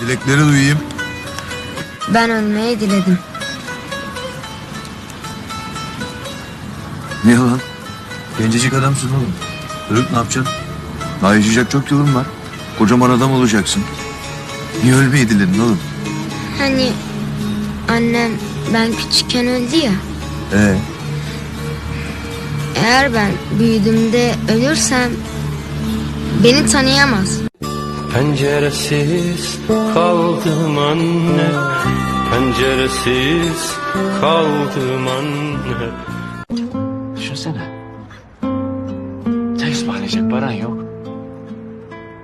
Dilekleri duyayım. Ben ölmeyi diledim. Ne lan? Gencecik adamsın oğlum. Ölüp ne yapacaksın? Daha yaşayacak çok yılın var. Kocaman adam olacaksın. Niye ölmeyi diledin oğlum? Hani annem ben küçükken öldü ya. Ee, Eğer ben büyüdüğümde ölürsem beni tanıyamaz. Penceresiz kaldım anne Penceresiz kaldım anne Düşünsene. Çay ısmarlayacak paran yok.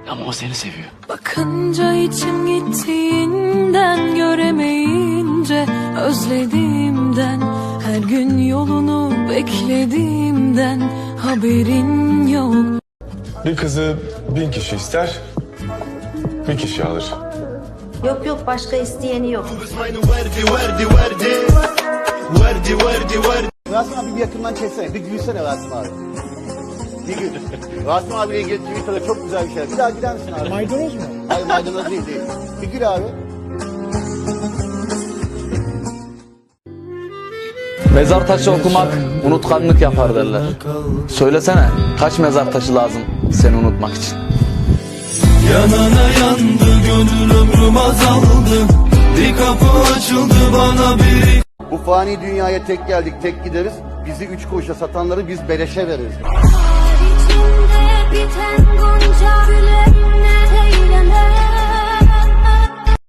Ama o seni seviyor. Bakınca içim gittiğinden göremeyince özlediğimden her gün yolunu beklediğimden haberin yok. Bir kızı bin kişi ister, bir kişi alır. Yok yok başka isteyeni yok. Rasim abi bir yakından çeksene. Bir gülsene Rasim abi. Bir gül. Rasim abiyle ilgili Twitter'da çok güzel bir şey. Bir daha gider misin abi? Maydanoz mu? Hayır maydanoz değil değil. Bir gül abi. Mezar taşı okumak unutkanlık yapar derler. Söylesene kaç mezar taşı lazım seni unutmak için? Yanana yandı gönül ömrüm azaldı Bir kapı açıldı bana bir Bu fani dünyaya tek geldik tek gideriz. Bizi üç kuruşa satanları biz beleşe veririz.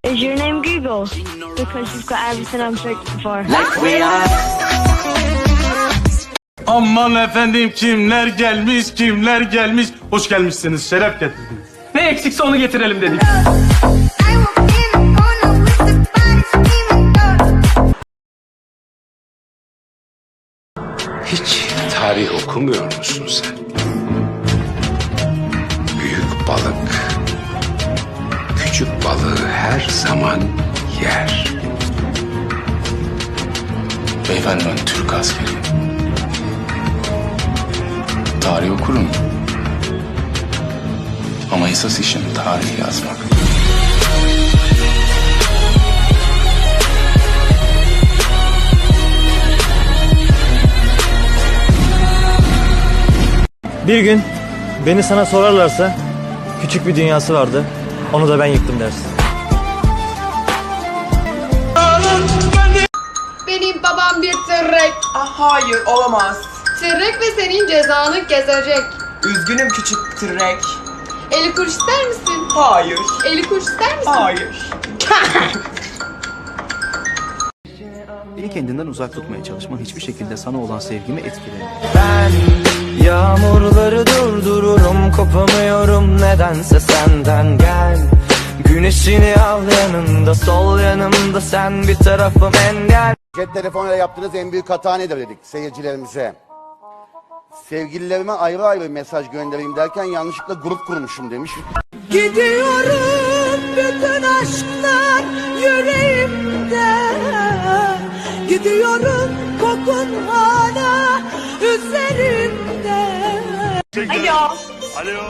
Is your name Google? Because you've got everything I'm searching for. Aman efendim kimler gelmiş kimler gelmiş. Hoş gelmişsiniz şeref getirdiniz. Eksikse onu getirelim dedik. Hiç tarih okumuyor musun sen? Büyük balık küçük balığı her zaman yer. Beyefendi ben Türk askeriyim. Tarih okurum. Ama esas işim tarih yazmak. Bir gün beni sana sorarlarsa küçük bir dünyası vardı. Onu da ben yıktım dersin. Benim babam bir tırrek. Ah, hayır olamaz. Tırrek ve senin cezanı kesecek. Üzgünüm küçük tırrek. Eli kuruş ister misin? Hayır. Eli kuruş ister misin? Hayır. Beni kendinden uzak tutmaya çalışman hiçbir şekilde sana olan sevgimi etkilemiyor. Ben yağmurları durdururum kopamıyorum nedense senden gel Güneşini al yanında sol yanımda sen bir tarafım engel Cep telefonuyla yaptığınız en büyük hata nedir dedik seyircilerimize. Sevgililerime ayrı ayrı mesaj göndereyim derken yanlışlıkla grup kurmuşum demiş. Gidiyorum bütün aşklar yüreğimde Gidiyorum kokun hala üzerimde Alo. Alo.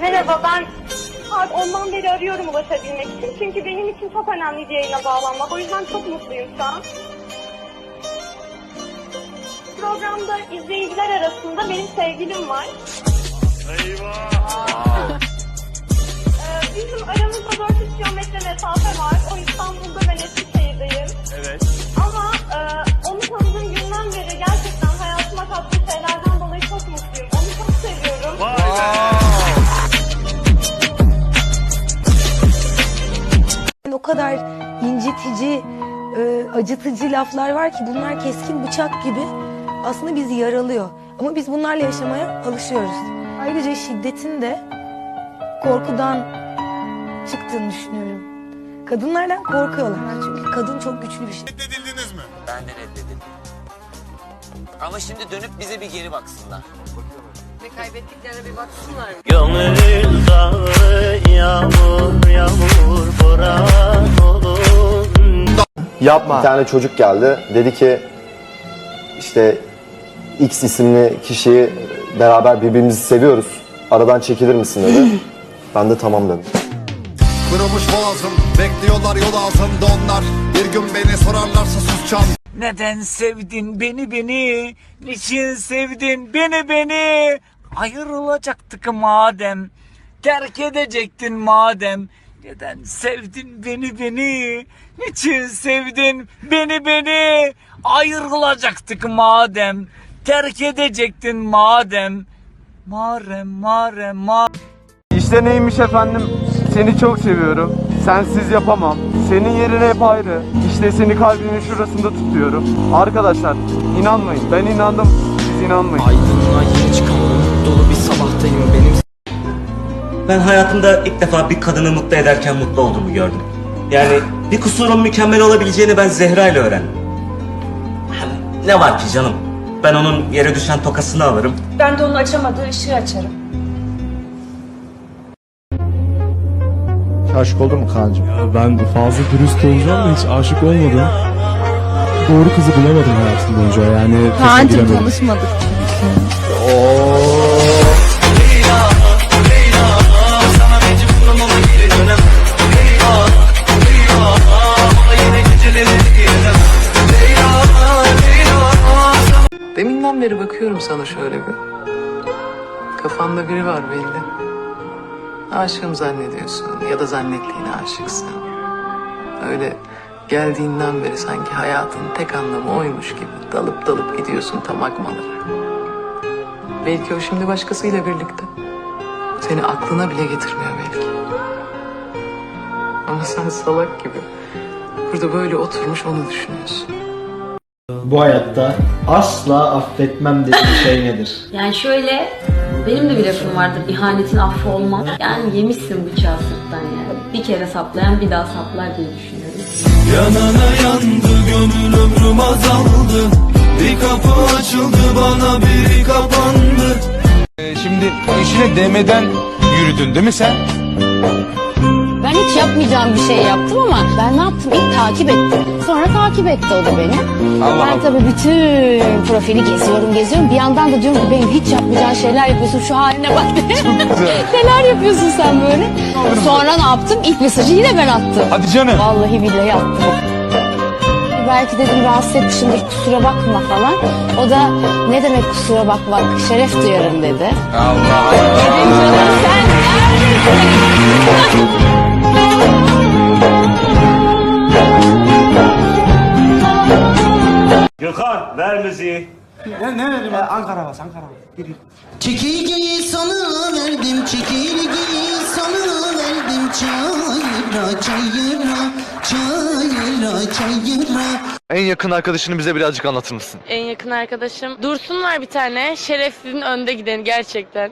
Merhaba ben saat ondan beri arıyorum ulaşabilmek için. Çünkü benim için çok önemli bir yayına bağlanmak. O yüzden çok mutluyum şu an. Programda izleyiciler arasında benim sevgilim var. Eyvah. bizim aramızda 400 kilometre mesafe var. O İstanbul'da ben Eskişehir'deyim. Evet. Ama e, onu tanıdığım günden beri gerçekten hayatıma kattığı şeylerden dolayı çok mutluyum. Onu çok seviyorum. O kadar incitici, e, acıtıcı laflar var ki bunlar keskin bıçak gibi aslında bizi yaralıyor. Ama biz bunlarla yaşamaya alışıyoruz. Ayrıca şiddetin de korkudan çıktığını düşünüyorum. Kadınlardan korkuyorlar çünkü kadın çok güçlü bir şey. Ben de reddedildim Ama şimdi dönüp bize bir geri baksınlar Ve kaybettiklerine bir baksınlar. Gönül dağı yağmur yağmur boran olur Yapma. Bir tane çocuk geldi dedi ki işte X isimli kişiyi beraber birbirimizi seviyoruz. Aradan çekilir misin dedi. Ben de tamam dedim. Kırılmış boğazım Bekliyorlar yol ağzımda onlar Bir gün beni sorarlarsa susacağım Neden sevdin beni beni? Niçin sevdin beni beni? Ayrılacaktık madem. Terk edecektin madem. Neden sevdin beni beni? Niçin sevdin beni beni? Ayrılacaktık madem. Terk edecektin madem. Marem marem marem. İşte neymiş efendim? Seni çok seviyorum. Sensiz yapamam. Senin yerin hep ayrı. İşte seni kalbimin şurasında tutuyorum. Arkadaşlar inanmayın. Ben inandım. Siz inanmayın. Aydınlığa yeni çıkan umut dolu bir sabahtayım benim. Ben hayatımda ilk defa bir kadını mutlu ederken mutlu olduğumu gördüm. Yani bir kusurun mükemmel olabileceğini ben Zehra ile öğrendim. Hem Ne var ki canım? Ben onun yere düşen tokasını alırım. Ben de onun açamadığı ışığı açarım. Aşık oldun mu Kaan'cığım? Ben fazla dürüst olacağım da hiç aşık olmadım. Doğru kızı bulamadım hayatım boyunca yani. Kaan'cığım tanışmadık Deminden beri bakıyorum sana şöyle bir. Kafanda biri var belli. Aşığım zannediyorsun ya da zannettiğine aşıksın. Öyle geldiğinden beri sanki hayatın tek anlamı oymuş gibi dalıp dalıp gidiyorsun tam akmalara. Belki o şimdi başkasıyla birlikte. Seni aklına bile getirmiyor belki. Ama sen salak gibi burada böyle oturmuş onu düşünüyorsun. Bu hayatta asla affetmem dediğim şey nedir? Yani şöyle benim de bir lafım vardır ihanetin affı olmaz. Yani yemişsin bıçağı sırttan yani. Bir kere saplayan bir daha saplar diye düşünüyorum. Yanana yandı gönül ömrüm azaldı Bir kapı açıldı bana biri kapandı Şimdi işine demeden yürüdün değil mi sen? Hiç yapmayacağım bir şey yaptım ama ben ne yaptım? İlk takip ettim. Sonra takip etti o da beni. Allah ben Allah. tabii bütün profili geziyorum geziyorum. Bir yandan da diyorum ki benim hiç yapmayacağın şeyler yapıyorsun. Şu haline bak. Neler yapıyorsun sen böyle? Sonra ne yaptım? İlk mesajı yine ben attım. Hadi canım. Vallahi billahi attım. Belki dedim rahatsız etmişimdir kusura bakma falan. O da ne demek kusura bakmak şeref duyarım dedi. Allah Dedim canım sen neredesin? Gökhan ver müziği. Çekirgeyi sana verdim çekirgeyi sana verdim çayıra çayıra çayıra çayıra En yakın arkadaşını bize birazcık anlatır mısın? En yakın arkadaşım. Dursun var bir tane. Şerefsizin önde gideni gerçekten.